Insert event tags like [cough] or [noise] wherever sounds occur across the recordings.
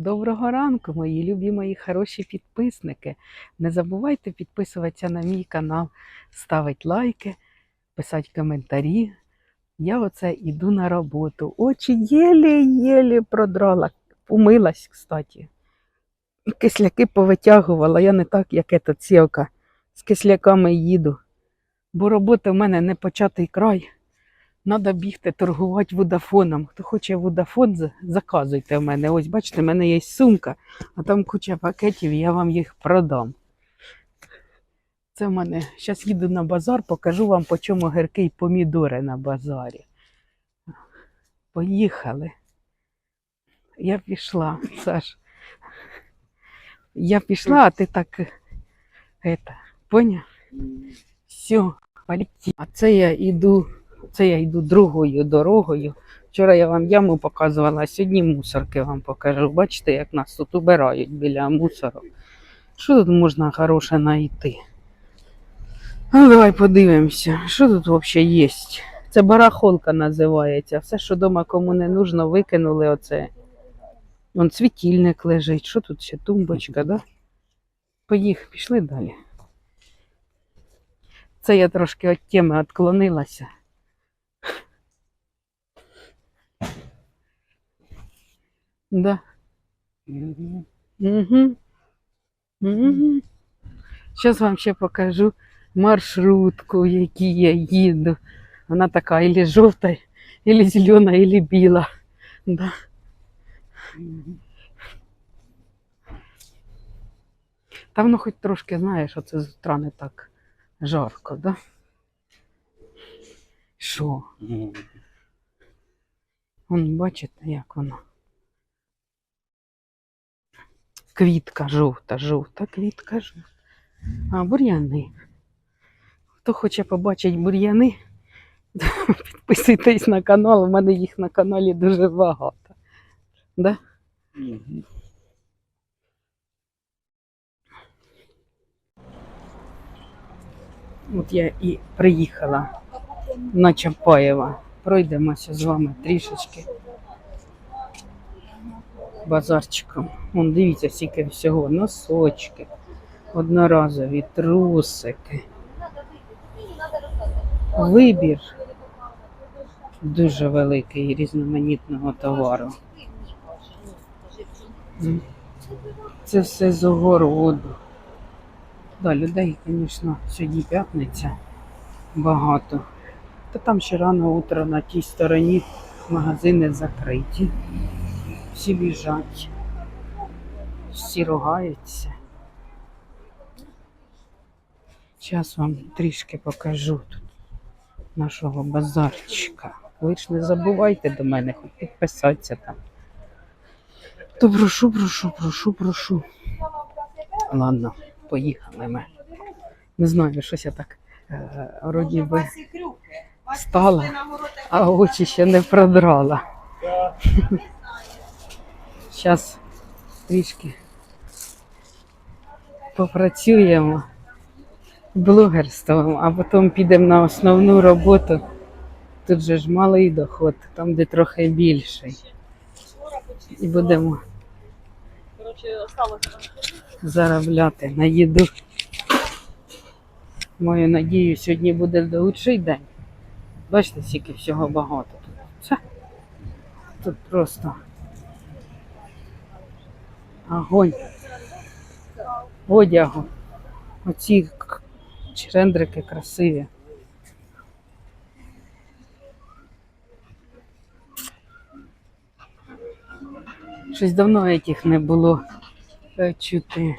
Доброго ранку, мої любі мої хороші підписники. Не забувайте підписуватися на мій канал, ставити лайки, писати коментарі. Я оце йду на роботу. Очі єлі-єлі продрала. Умилась, кстати. Кисляки повитягувала. Я не так, як ета цілка. З кисляками їду. Бо робота в мене не початий край. Надо бігти торгувати водафоном. Хто хоче водафон, заказуйте в мене. Ось бачите, в мене є сумка, а там куча пакетів, я вам їх продам. Це в мене. Зараз їду на базар, покажу вам, по чому гірки й помідори на базарі. Поїхали. Я пішла, Саш. Я пішла, а ти так. Это, поняв? Все, полетів. А це я йду, це я йду другою дорогою. Вчора я вам яму показувала, сьогодні мусорки вам покажу. Бачите, як нас тут убирають біля мусорок. Що тут можна хороше знайти? Ну, давай подивимося, що тут взагалі є. Це барахолка називається. Все, що вдома кому не нужно, викинули оце. Вон світильник лежить. Що тут ще? Тумбочка, да? Поїх, пішли далі. Це я трошки від теми відклонилася. Да. Угу. Угу. Зараз вам ще покажу маршрутку, в якій я їду. Вона така ілі жовта, ілі зелена, ілі біла. Да. Та воно хоч трошки, знаєш, оце з утра не так жарко, да? Що? Вон, бачите, як воно. Квітка жовта, жовта, квітка жовта. А, бур'яни. Хто хоче побачити бур'яни, [laughs] підписуйтесь на канал. У мене їх на каналі дуже багато. Да? От я і приїхала на Чапаєва. Пройдемося з вами трішечки базарчиком. Вон дивіться, скільки всього. Носочки, одноразові, трусики. Вибір дуже великий різноманітного товару. Це все з огороду. Да, людей, звісно, сьогодні п'ятниця багато. Та там ще рано утро на тій стороні магазини закриті. Всі біжать, всі ругаються. Зараз вам трішки покажу тут нашого базарчика. Ви ж не забувайте до мене, хоч підписатися там. То прошу, прошу, прошу, прошу. Ладно, поїхали ми. Не знаю, щось я так е, вроді би стала, а очі ще не продрала. [laughs] Зараз трішки попрацюємо блогерством, а потім підемо на основну роботу. Тут же ж малий доход, там де трохи більший. І будемо заробляти на їду. Маю надію, сьогодні буде лучший день. Бачите, скільки всього багато тут. Тут просто огонь. Одягу. Оці чрендрики красиві. Щось давно этих не було е, чути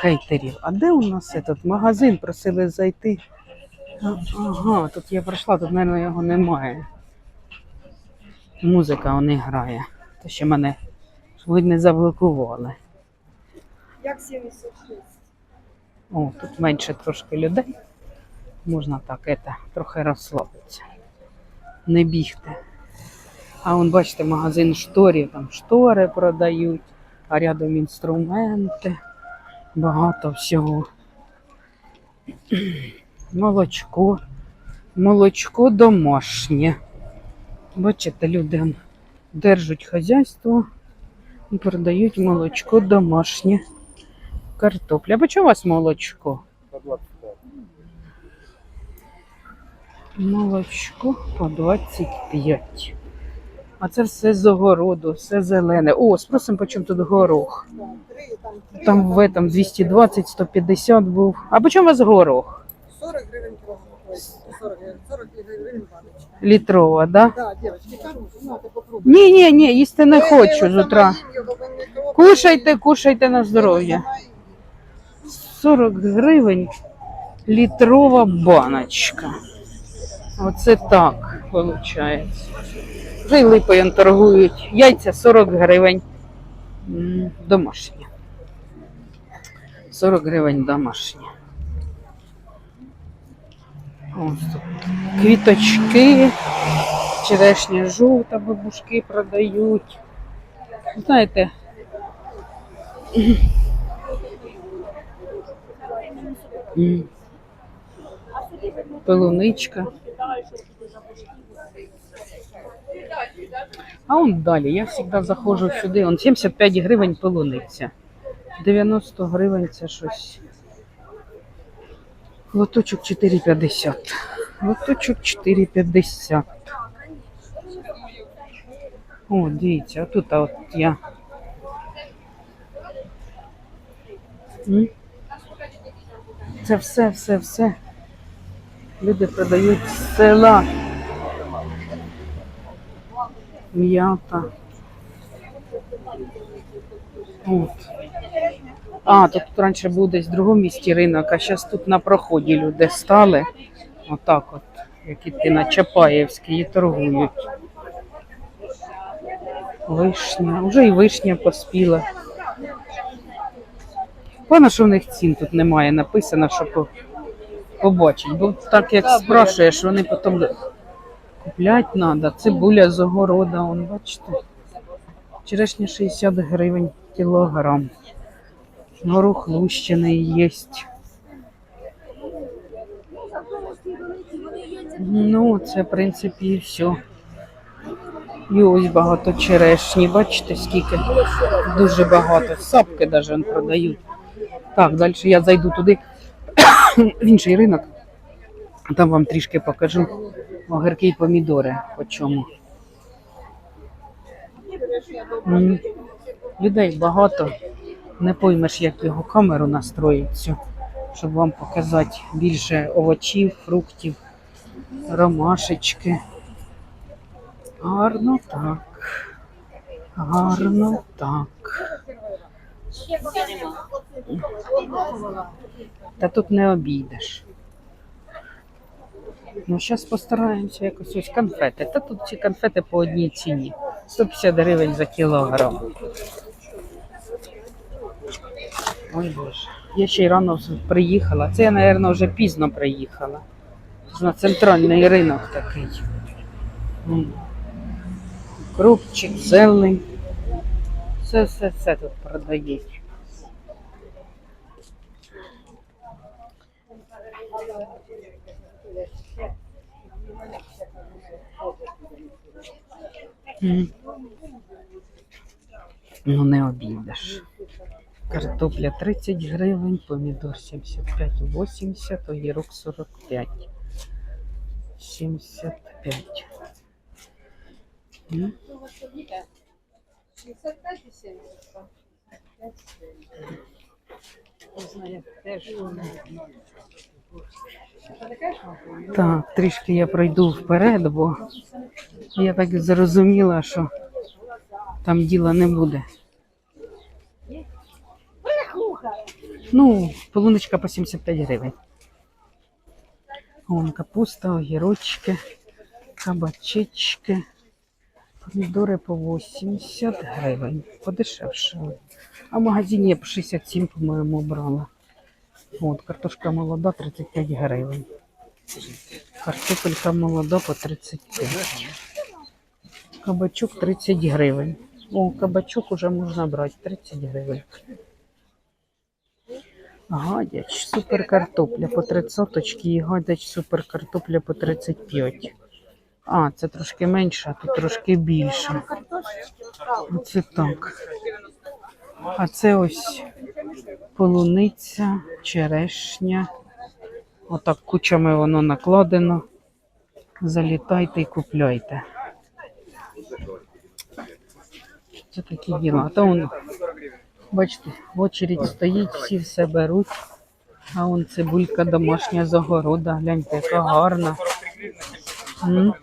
хейтерів. А де у нас этот магазин? Просили зайти. Ага, тут я пройшла, тут, мабуть, його немає. Музика не грає. То ще мене ви не заблокували. Як 76? О, тут менше трошки людей. Можна так это, трохи розслабитися. Не бігти. А вон, бачите, магазин шторів, там штори продають, а рядом інструменти. Багато всього. Молочко. Молочко домашнє. Бачите, люди держать хазяйство, і Продають молочко домашнє. Картопля. А по чому у вас молочко? По 25. Молочко по 25. А це все з огороду, все зелене. О, спросимо, по чому тут горох. Там в этом 220, 150 був. А по чому у вас горох? 40 гривень кілограм. Ой, 40 гривень, баночка. Літрова, да? Да, девочки, ти. Ні, ні, ні, їсти не хочу е, з утра. Кушайте, кушайте на здоров'я. Сама їм. 40 гривень літрова баночка. Оце так виходить. Вже й липою торгують. Яйця 40 гривень. Домашні. 40 гривень домашні. Ось тут квіточки, черешня жовта, бабушки продають. Знаєте, М. Полуничка. А он далі. Я завжди заходжу сюди. Он 75 гривень полуниця. 90 гривень це щось. Лоточок 4,50. Лоточок 4,50. О, дивіться, а тут от я. Це все, все, все. Люди продають села. М'ята. От. А, тут раніше був десь в другому місті ринок, а зараз тут на проході люди стали. Отак от, як іти на Чапаєвський і торгують. Вишня. Уже і вишня поспіла. Певно, що в них цін тут немає написано, щоб по- побачити. Бо так як спрашуєш, вони потім купляти треба. Цибуля з огорода, он, бачите. Черешня 60 гривень кілограм. Горох лущений є. Ну, це, в принципі, і все. І ось багато черешні. Бачите, скільки? Дуже багато. Сапки навіть продають. Так, далі я зайду туди, [coughs] в інший ринок. Там вам трішки покажу огірки і помідори по чому. Людей багато. Не поймеш, як його камеру настроїть цю, щоб вам показати більше овочів, фруктів, ромашечки. Гарно так. Гарно так. Та тут не обійдеш. Ну, зараз постараємося якось ось конфети. Та тут ці конфети по одній ціні. 150 гривень за кілограм. Ой Боже. Я ще й рано приїхала. Це я, мабуть, вже пізно приїхала. На центральний ринок такий. Крупчик, зелень. Все, все, все тут продають. Ну, не обійдеш. Картопля 30 гривень, помідор 75,80, огірок 45. 75. М? Так, трішки я пройду вперед, бо я так зрозуміла, що там діла не буде. Ну, полуничка по 75 гривень. Вон капуста, огірочки, кабачечки, помідори по 80 гривень. Подешевше. А в магазині я по 67, по-моєму, брала. От, картошка молода 35 гривень. Картопелька молода по 35. Кабачок 30 гривень. О, кабачок уже можна брати 30 гривень. Гадяч, супер картопля по 30 і гадяч супер картопля по 35. А, це трошки менше, а тут трошки більше. Оце так. А це ось полуниця, черешня. Отак кучами воно накладено. Залітайте і купляйте. Це такі діла. А то воно, бачите, в очередь стоїть, всі все беруть. А он цибулька домашня з огорода. Гляньте, яка гарна. М.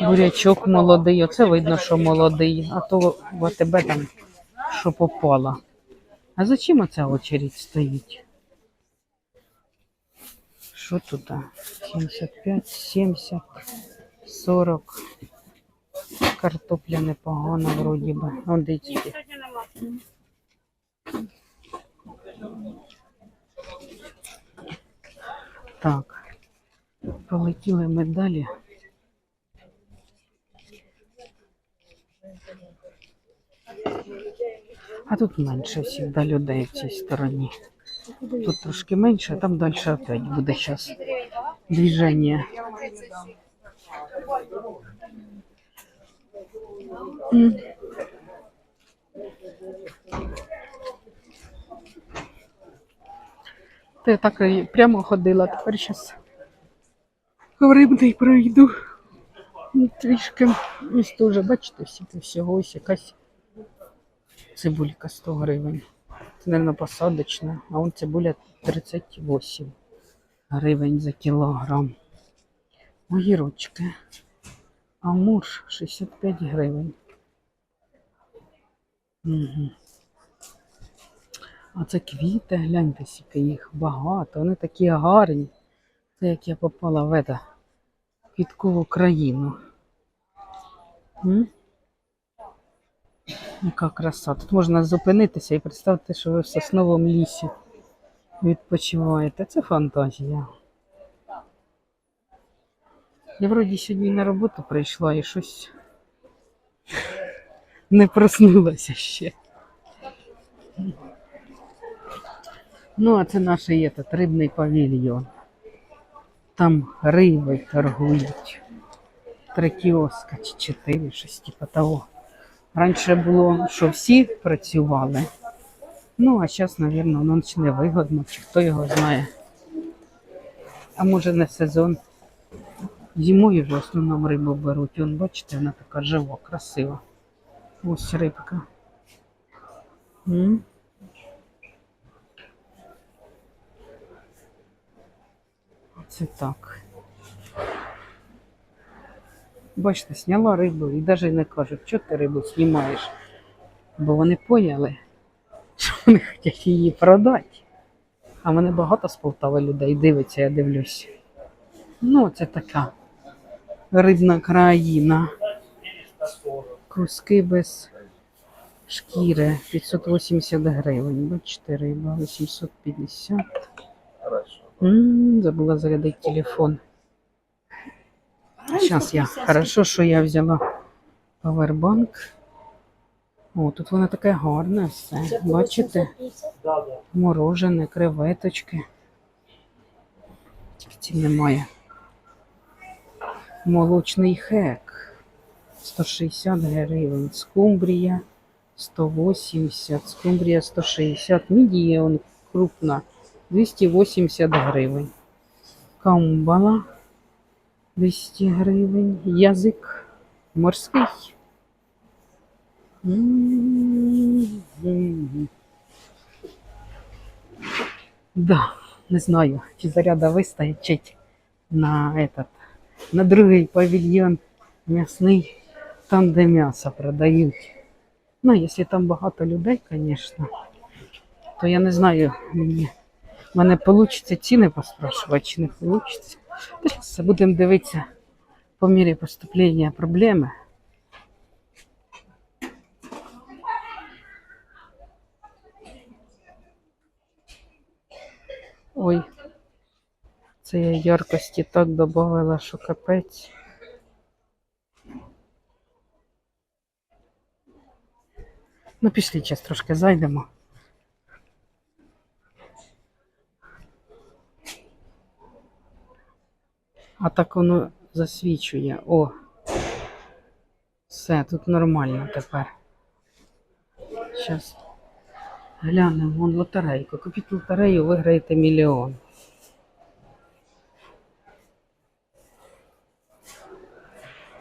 Бурячок молодий. Оце видно, що молодий. А то в АТБ там що попало. А зачем оця очередь стоїть? Що тут? а? 75, 70, 40. Картопля непогана вроді би. Дивіться. Так. Полетіли ми далі. А тут менше завжди людей в цій стороні. Тут трошки менше, а там далі опять буде зараз движення. Я так і прямо ходила, тепер зараз в рибний пройду. Ну, Трішки ось теж, бачите, всі всього ось якась цибулька 100 гривень. Це, мабуть, посадочна, а он цибуля 38 гривень за кілограм. Огірочки. Амур 65 гривень. Угу. А це квіти, гляньте, скільки їх багато. Вони такі гарні. Це як я попала в это, квіткову країну. М? Яка краса. Тут можна зупинитися і представити, що ви в сосновому лісі відпочиваєте. Це фантазія. Я вроді сьогодні на роботу прийшла і щось не проснулася ще. Ну, а це наш этот, рибний павільйон. Там риби торгують. Три кіоска чи чотири, щось типу того. Раніше було, що всі працювали. Ну, а зараз, мабуть, воно не вигодно, чи хто його знає. А може не сезон. Зимою в основному рибу беруть. Вон, бачите, вона така жива, красива. Ось рибка. М? Оце так. Бачите, зняла рибу і навіть не кажуть, що ти рибу знімаєш. Бо вони поняли, що вони хочуть її продати. А мене багато з Полтави людей дивиться, я дивлюсь. Ну, це така рибна країна. Куски без шкіри 580 гривень. Бачите, риба 850. М, забула зарядити телефон. Сейчас я. Хорошо, що я взяла павербанк. О, тут воно таке гарне все. Бачите? Морожене, креветочки. Тільки ці немає. Молочний хек. 160 гривень. Скумбрія 180. Скумбрія 160. Мідія крупна. 280 гривень. Камбала 200 гривень. Язик морський. Да, не знаю, чи заряда вистачить на этот, на другий павільйон м'ясний, там, де м'ясо продають. Ну, якщо там багато людей, звісно, то я не знаю, мені мене вийде ціни поспрашувати, чи не вийде. Зараз будемо дивитися по мірі поступлення проблеми. Ой, це я яркості так додавала, що капець. Ну, пішли, зараз трошки зайдемо. А так воно засвічує. О. Все, тут нормально тепер. Зараз глянемо, вон лотерейка. Купіть лотерею, виграєте мільйон.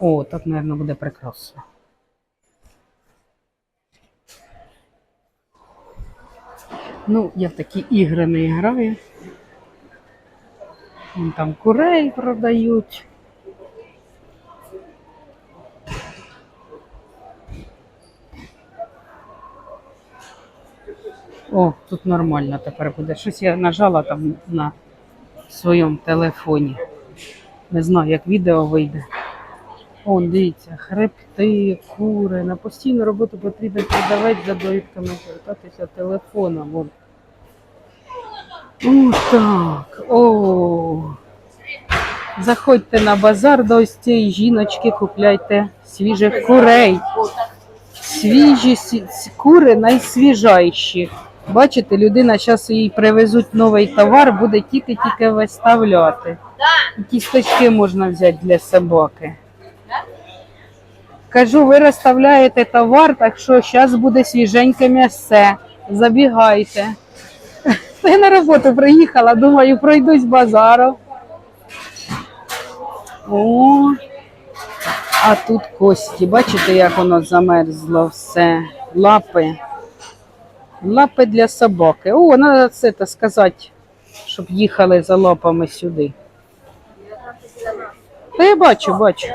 О, так, мабуть, буде прекрасно. Ну, я в такі ігри не граю. Вон там курей продають. О, тут нормально тепер буде. Щось я нажала там на своєму телефоні. Не знаю, як відео вийде. О, дивіться, хребти, кури. На постійну роботу потрібен продавець за довідками звертатися телефоном. О, так. О. Заходьте на базар до ось цієї жіночки, купляйте свіжих курей. Свіжі кури найсвіжайші. Бачите, людина зараз їй привезуть новий товар, буде тільки-тільки виставляти. Кісточки можна взяти для собаки. Кажу, ви розставляєте товар, так що зараз буде свіженьке м'ясе. Забігайте. [laughs] Я на роботу приїхала, думаю, пройдусь базаром. О, а тут кості. Бачите, як воно замерзло все. Лапи. Лапи для собаки. О, треба це сказати, щоб їхали за лапами сюди. Та я бачу, бачу.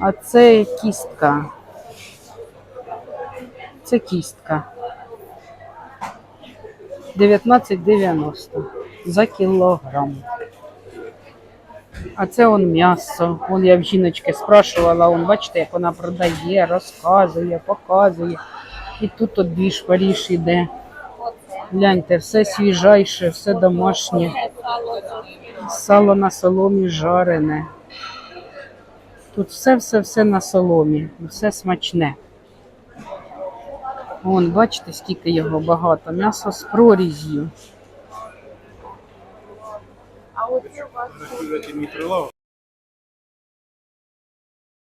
А це кістка. Це кістка. 19,90 за кілограм. А це он м'ясо. Вон я в жіночки спрашувала, он, бачите, як вона продає, розказує, показує. І тут от дві шпаріш іде. Гляньте, все свіжайше, все домашнє. Сало на соломі жарене. Тут все-все-все на соломі, все смачне. Вон, бачите, скільки його багато. М'ясо з проріз'ю. у прилавок.